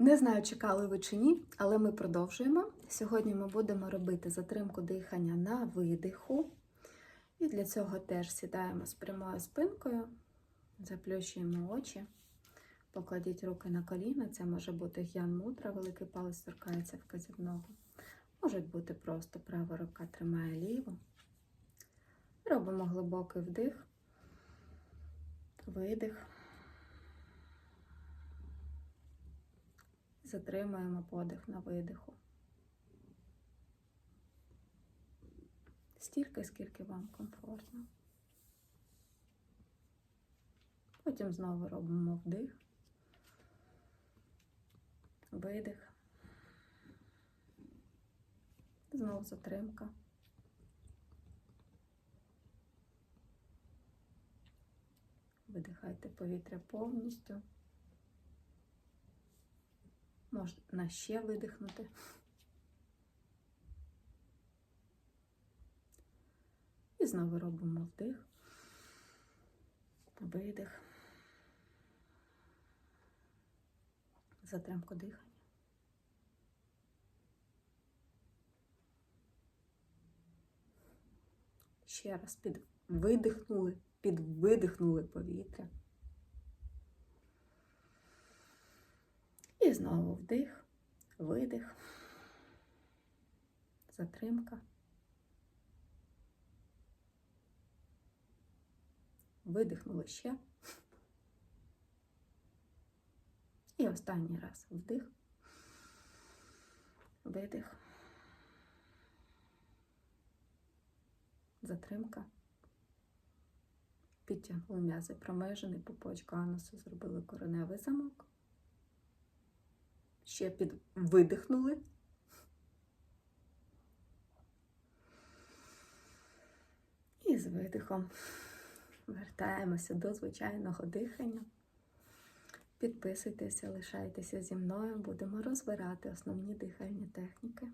Не знаю, чекали ви чи ні, але ми продовжуємо. Сьогодні ми будемо робити затримку дихання на видиху. І для цього теж сідаємо з прямою спинкою, заплющуємо очі, покладіть руки на коліна. Це може бути г'ян мудра, великий палець торкається вказівного. Може бути просто права рука тримає ліву. Робимо глибокий вдих, видих. Затримуємо подих на видиху. Стільки, скільки вам комфортно. Потім знову робимо вдих, видих, знову затримка. Видихайте повітря повністю. Можна ще видихнути. І знову робимо вдих, видих, затримку дихання. Ще раз під видихнули, під видихнули повітря. І знову вдих, видих, затримка. Видихнули ще. І останній раз вдих, видих, затримка. Підтягнули м'язи промежений пупочка анусу, зробили кореневий замок. Ще під видихнули. І з видихом вертаємося до звичайного дихання. Підписуйтеся, лишайтеся зі мною, будемо розбирати основні дихальні техніки.